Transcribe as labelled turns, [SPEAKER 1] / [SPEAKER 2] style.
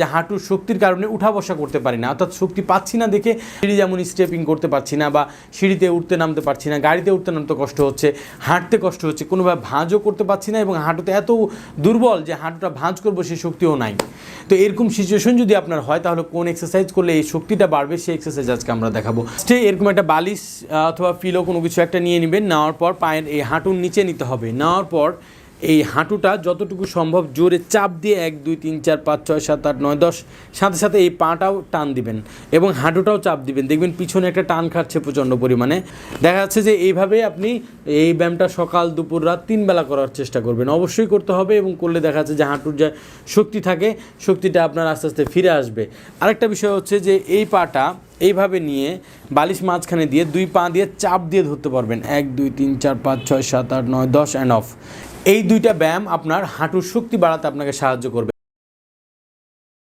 [SPEAKER 1] যে হাঁটুর শক্তির কারণে উঠা বসা করতে পারি না অর্থাৎ শক্তি পাচ্ছি না দেখে সিঁড়ি যেমন স্টেপিং করতে পারছি না বা সিঁড়িতে উঠতে নামতে পারছি না গাড়িতে উঠতে নামতে কষ্ট হচ্ছে হাঁটতে কষ্ট হচ্ছে কোনোভাবে ভাঁজও করতে পারছি না এবং হাঁটুতে এত দুর্বল যে হাঁটুটা ভাঁজ করবো সেই শক্তিও নাই তো এরকম সিচুয়েশন যদি আপনার হয় তাহলে কোন এক্সারসাইজ করলে এই শক্তিটা বাড়বে সেই এক্সারসাইজ আজকে আমরা দেখাবো স্টে এরকম একটা বালিশ অথবা ফিলো কোনো কিছু একটা নিয়ে নেবেন নেওয়ার পর পায়ের এই হাঁটুর নিচে নিতে হবে নেওয়ার পর এই হাঁটুটা যতটুকু সম্ভব জোরে চাপ দিয়ে এক দুই তিন চার পাঁচ ছয় সাত আট নয় দশ সাথে সাথে এই পাটাও টান দিবেন এবং হাঁটুটাও চাপ দিবেন দেখবেন পিছনে একটা টান খাচ্ছে প্রচণ্ড পরিমাণে দেখা যাচ্ছে যে এইভাবে আপনি এই ব্যায়ামটা সকাল দুপুর রাত তিন বেলা করার চেষ্টা করবেন অবশ্যই করতে হবে এবং করলে দেখা যাচ্ছে যে হাঁটুর যা শক্তি থাকে শক্তিটা আপনার আস্তে আস্তে ফিরে আসবে আরেকটা বিষয় হচ্ছে যে এই পাটা এইভাবে নিয়ে বালিশ মাঝখানে দিয়ে দুই পা দিয়ে চাপ দিয়ে ধরতে পারবেন এক দুই তিন চার পাঁচ ছয় সাত আট নয় দশ অ্যান্ড অফ এই দুইটা ব্যায়াম আপনার হাঁটুর শক্তি বাড়াতে আপনাকে সাহায্য করবে